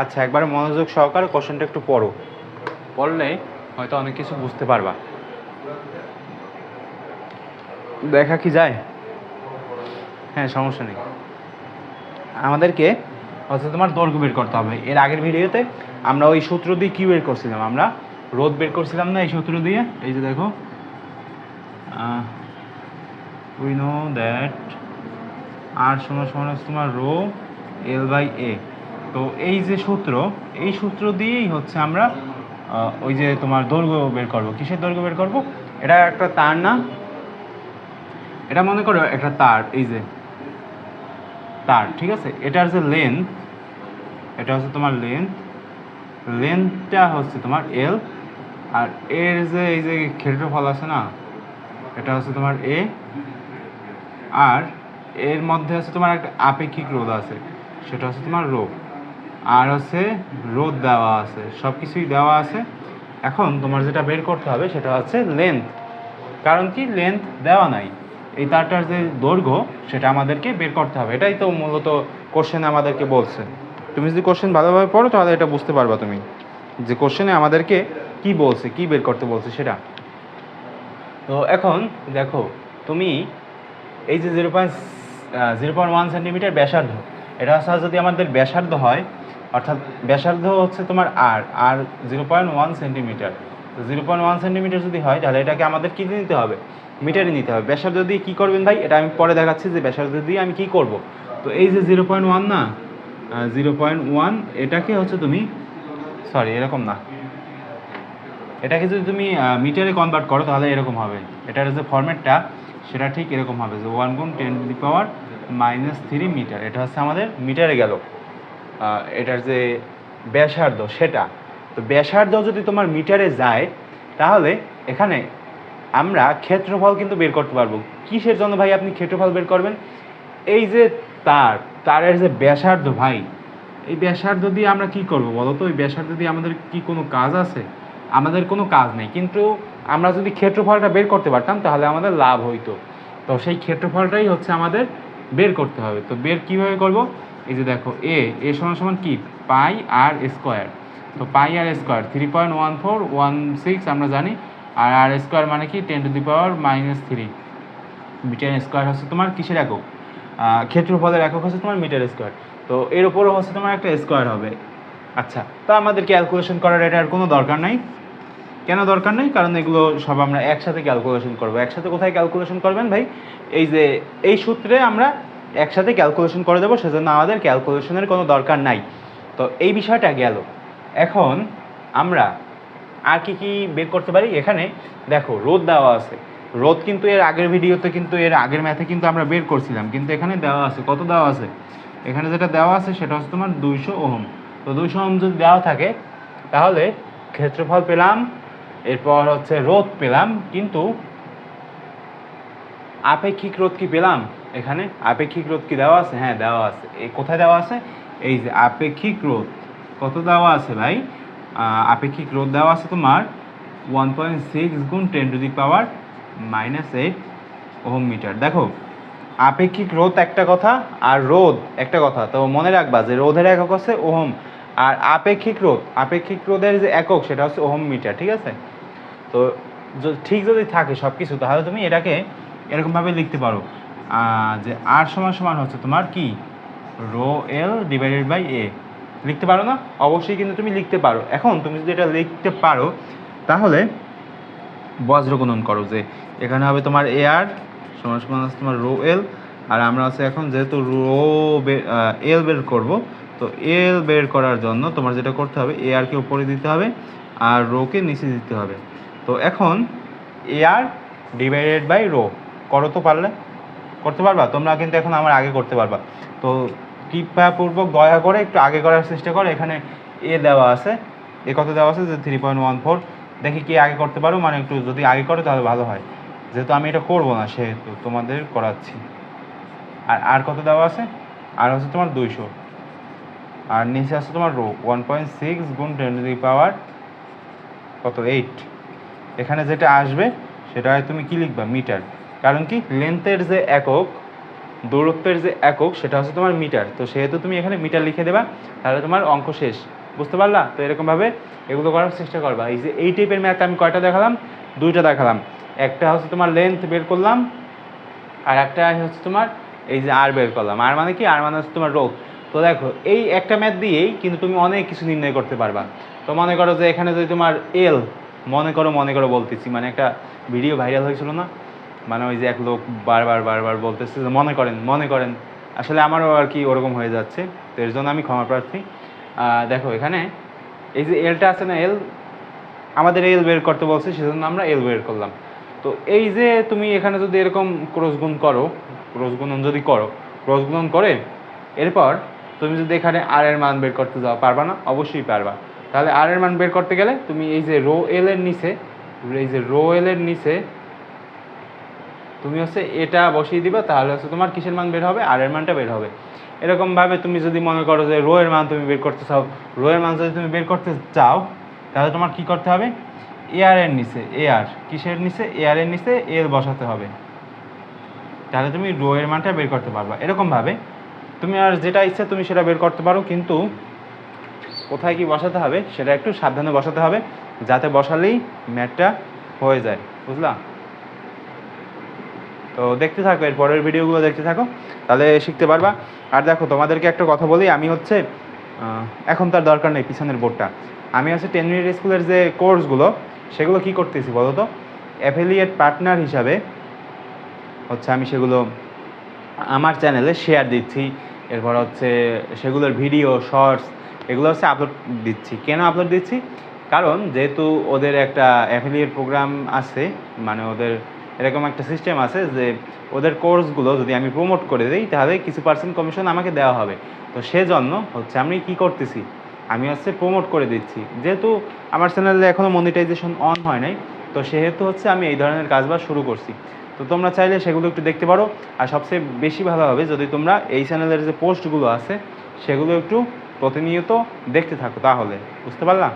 আচ্ছা একবার মনোযোগ সহকারে কোশ্চেনটা একটু পড়ো। পড়লে হয়তো অনেক কিছু বুঝতে পারবা। দেখা কি যায়? হ্যাঁ সমস্যা নেই। আমাদেরকে হচ্ছে তোমার দৈর্ঘ্য বের করতে হবে। এর আগের ভিডিওতে আমরা ওই সূত্র দিয়ে কি বের করছিলাম। আমরা রোদ বের করছিলাম না এই সূত্র দিয়ে? এই যে দেখো। উই নো দ্যাট আর সমান সমান তোমার রো এল বাই এ। তো এই যে সূত্র, এই সূত্র দিয়েই হচ্ছে আমরা ওই যে তোমার দৈর্ঘ্য বের করব। কিসের দৈর্ঘ্য বের করব? এটা একটা তার না? এটা মনে করো একটা তার, এই যে তার, ঠিক আছে? এটার যে লেন্থ এটা হচ্ছে তোমার লেন্থ লেন্থটা হচ্ছে তোমার এল আর এর যে এই যে ক্ষেত্রফল আছে না, এটা হচ্ছে তোমার এ আর এর মধ্যে হচ্ছে তোমার একটা আপেক্ষিক রোধ আছে, সেটা হচ্ছে তোমার রো। আর হচ্ছে রোদ দেওয়া আছে সব কিছুই দেওয়া আছে। এখন তোমার যেটা বের করতে হবে সেটা হচ্ছে লেন্থ কারণ কি? লেন্থ দেওয়া নাই। এই তারটার যে দৈর্ঘ্য, সেটা আমাদেরকে বের করতে হবে। এটাই তো মূলত কোশ্চেন আমাদেরকে বলছে। তুমি যদি কোশ্চেন ভালোভাবে পড়ো, তাহলে এটা বুঝতে পারবা তুমি। যে কোশ্চেনে আমাদেরকে কি বলছে, কি বের করতে বলছে সেটা। তো এখন দেখো, তুমি এই যে zero point zero point one centimetre ব্যাসার্ধ, এটা যদি আমাদের ব্যাসার্ধ হয় অর্থাৎ ব্যাসার্ধ হচ্ছে তোমার আর আর জিরো পয়েন্ট ওয়ান সেন্টিমিটার তো জিরো পয়েন্ট ওয়ান সেন্টিমিটার যদি হয়, তাহলে এটাকে আমাদের কী নিতে হবে? মিটারে নিতে হবে। ব্যাসার্ধ দিয়ে কী করবেন ভাই? এটা আমি পরে দেখাচ্ছি যে ব্যাসার্ধ দিয়ে আমি কী করব। তো এই যে জিরো পয়েন্ট ওয়ান না জিরো পয়েন্ট ওয়ান এটাকে হচ্ছে তুমি সরি এরকম না। এটাকে যদি তুমি মিটারে কনভার্ট করো, তাহলে এরকম হবে। এটার যে ফরম্যাটটা সেটা ঠিক এরকম হবে যে ওয়ান গুণ ten to the power minus three metre এটা হচ্ছে আমাদের মিটারে গেল। এটার যে ব্যাসার্ধ, সেটা। তো ব্যাসার্ধ যদি তোমার মিটারে যায়, তাহলে এখানে আমরা ক্ষেত্রফল কিন্তু বের করতে পারব। কিসের জন্য ভাই আপনি ক্ষেত্রফল বের করবেন? এই যে তার, তারের যে ব্যাসার্ধ ভাই, এই ব্যাসার্ধ দিয়ে আমরা কি করব বলো তো? এই ব্যাসার্ধ দিয়ে আমাদের কি কোনো কাজ আছে? আমাদের কোনো কাজ নেই। কিন্তু আমরা যদি ক্ষেত্রফলটা বের করতে পারতাম, তাহলে আমাদের লাভ হইতো। তো সেই ক্ষেত্রফলটাই হচ্ছে আমাদের বের করতে হবে। তো বের কীভাবে করব? এই যে দেখো এ এ সমান সমান কি? Pi r square. তো pi r square three point one four one six আমরা জানি, আর আর স্কোয়ার মানে কি? Ten to the power minus three metre square হচ্ছে তোমার কিসের একক? ক্ষেত্রফলের একক হচ্ছে তোমার মিটার স্কোয়ার তো এর উপরও হচ্ছে তোমার একটা স্কোয়ার হবে। আচ্ছা তো আমাদের ক্যালকুলেশন করার এটার কোনো দরকার নাই। কেন দরকার নেই? কারণ এগুলো সব আমরা একসাথে ক্যালকুলেশন করব। একসাথে কোথায় ক্যালকুলেশন করবেন ভাই? এই যে, এই সূত্রে আমরা একসাথে ক্যালকুলেশন করে দেবো, সেজন্য আমাদের ক্যালকুলেশনের কোনো দরকার নাই। তো এই বিষয়টা গেল। এখন আমরা আর কি কি বের করতে পারি? এখানে দেখো, রোদ দেওয়া আছে। রোদ কিন্তু এর আগের ভিডিওতে কিন্তু, এর আগের ম্যাথে কিন্তু আমরা বের করছিলাম। কিন্তু এখানে দেওয়া আছে, কত দেওয়া আছে? এখানে যেটা দেওয়া আছে, সেটা হচ্ছে তোমার দুইশো ওহম। তো দুইশো ওহম যদি দেওয়া থাকে, তাহলে ক্ষেত্রফল পেলাম, এরপর হচ্ছে রোদ পেলাম, কিন্তু আপেক্ষিক রোদ কি পেলাম? এখানে আপেক্ষিক রোধ কি দেওয়া আছে? হ্যাঁ দেওয়া আছে। এই কোথায় দেওয়া আছে? এই যে আপেক্ষিক রোধ। কত দেওয়া আছে ভাই? আপেক্ষিক রোধ দেওয়া আছে তোমার ওয়ান পয়েন্ট সিক্স গুণ ten to the power minus eight ohm metre. দেখো, আপেক্ষিক রোধ একটা কথা আর রোধ একটা কথা। তো মনে রাখবা যে রোধের একক হচ্ছে ওহম। আর আপেক্ষিক রোধ, আপেক্ষিক রোধের যে একক, সেটা হচ্ছে ওহম মিটার, ঠিক আছে? তো ঠিক যদি থাকে সব কিছু তাহলে তুমি এটাকে এরকমভাবে লিখতে পারো। যে আর সমান সমান হচ্ছে তোমার কি? Rho L divided by A লিখতে পারো না? অবশ্যই কিন্তু তুমি লিখতে পারো। এখন তুমি যদি এটা লিখতে পারো, তাহলে বজ্র গুণন করো যে এখানে হবে তোমার এ আর সমান সমান আছে তোমার রো এল, আর আমরা আছে এখন যেহেতু রো এল বের করব, তো এল বের করার জন্য তোমার যেটা করতে হবে এ আরকে উপরে দিতে হবে, আর রোকে নিচে দিতে হবে। তো এখন A R divided by rho. করো তো পারলে। করতে পারবা? তোমরা কিন্তু এখন আমার আগে করতে পারবা। তো কৃপাপূর্বক দয়া করে একটু আগে করার চেষ্টা করো। এখানে এ দেওয়া আছে। এ কত দেওয়া আছে? যে থ্রি পয়েন্ট ওয়ান ফোর দেখি কি আগে করতে পারো। মানে একটু যদি আগে করো তাহলে ভালো হয়। যেহেতু আমি এটা করব না, সেহেতু তোমাদের করাচ্ছি। আর আর কত দেওয়া আছে? আর হচ্ছে তোমার দুইশো। আর নিচে আছে তোমার রো ওয়ান পয়েন্ট সিক্স গুণ টেন টু দি পাওয়ার কত? এইট এখানে যেটা আসবে, সেটা তুমি কি লিখবা? মিটার কারণ কি? লেন্থের যে একক, দূরত্বের যে একক, সেটা হচ্ছে তোমার মিটার তো সেহেতু তুমি এখানে মিটার লিখে দেবা, তাহলে তোমার অঙ্ক শেষ। বুঝতে পারলা? তো এরকমভাবে এগুলো করার চেষ্টা করবা। এই যে এই টাইপের ম্যাথ আমি কয়টা দেখালাম? দুইটা দেখালাম। একটা হচ্ছে তোমার লেন্থ বের করলাম, আর একটা হচ্ছে তোমার এই যে আর বের করলাম। আর মানে কি? আর মানে হচ্ছে তোমার রোগ তো দেখো, এই একটা ম্যাথ দিয়েই কিন্তু তুমি অনেক কিছু নির্ণয় করতে পারবা। তো মনে করো যে এখানে যদি তোমার এল মনে করো মনে করো বলতেছি মানে একটা ভিডিও ভাইরাল হয়েছিল না? মানে ওই যে এক লোক বারবার বারবার বলতেছে যে, মনে করেন মনে করেন। আসলে আমারও আর কি ওরকম হয়ে যাচ্ছে। তো এর জন্য আমি ক্ষমা প্রার্থী। দেখো, এখানে এই যে এলটা আছে না এল আমাদের এল বের করতে বলছে, সেজন্য আমরা এল বের করলাম। তো এই যে তুমি এখানে যদি এরকম ক্রস গুণ করো ক্রস গুণন যদি করো ক্রস গুণন করে, এরপর তুমি যদি এখানে আর এর মান বের করতে যাও, পারবা না? অবশ্যই পারবা। তাহলে আর এর মান বের করতে গেলে তুমি এই যে রো এল এর নিচে, এই যে রো এল এর নিচে তুমি হচ্ছে এটা বসিয়ে দিবা, তাহলে হচ্ছে তোমার কিসের মান বের হবে? আর এর মানটা বের হবে। এরকমভাবে তুমি যদি মনে করো যে রো এর মান তুমি বের করতে চাও রো এর মান যদি তুমি বের করতে চাও, তাহলে তোমার কি করতে হবে? এ আর এর নিচে এ আর কিসের নিচে? এ আর এর নিচে এল বসাতে হবে। তাহলে তুমি রো এর মানটা বের করতে পারবা। এরকমভাবে তুমি আর যেটা ইচ্ছা তুমি সেটা বের করতে পারো, কিন্তু কোথায় কি বসাতে হবে, সেটা একটু সাবধানে বসাতে হবে, যাতে বসালেই ম্যাটটা হয়ে যায়। বুঝলা? তো দেখতে থাকো, এর পরের ভিডিওগুলো দেখতে থাকো, তাহলে শিখতে পারবা। আর দেখো, তোমাদেরকে একটা কথা বলি, আমি হচ্ছে এখন তার দরকার নেই পিছনের বোর্ডটা। আমি হচ্ছে টেন মিনিট স্কুলের যে কোর্সগুলো, সেগুলো কি করতেছি বলো তো? অ্যাফিলিয়েট পার্টনার হিসাবে হচ্ছে আমি সেগুলো আমার চ্যানেলে শেয়ার দিচ্ছি, এরপর হচ্ছে সেগুলোর ভিডিও শর্টস এগুলো হচ্ছে আপলোড দিচ্ছি। কেন আপলোড দিচ্ছি? কারণ যেহেতু ওদের একটা অ্যাফিলিয়েট প্রোগ্রাম আছে মানে ওদের এরকম একটা সিস্টেম আছে যে ওদের কোর্সগুলো যদি আমি প্রমোট করে দিই, তাহলে কিছু পার্সেন্ট কমিশন আমাকে দেওয়া হবে। তো সেজন্য হচ্ছে আমি কি করতেছি? আমি হচ্ছে প্রমোট করে দিচ্ছি। যেহেতু আমার চ্যানেলে এখনও মনিটাইজেশন অন হয় নাই, তো সেহেতু হচ্ছে আমি এই ধরনের কাজবাজ শুরু করছি। তো তোমরা চাইলে সেগুলো একটু দেখতে পারো। আর সবচেয়ে বেশি ভালো হবে যদি তোমরা এই চ্যানেলের যে পোস্টগুলো আছে, সেগুলো একটু প্রতিনিয়ত দেখতে থাকো তাহলে। বুঝতে পারলা?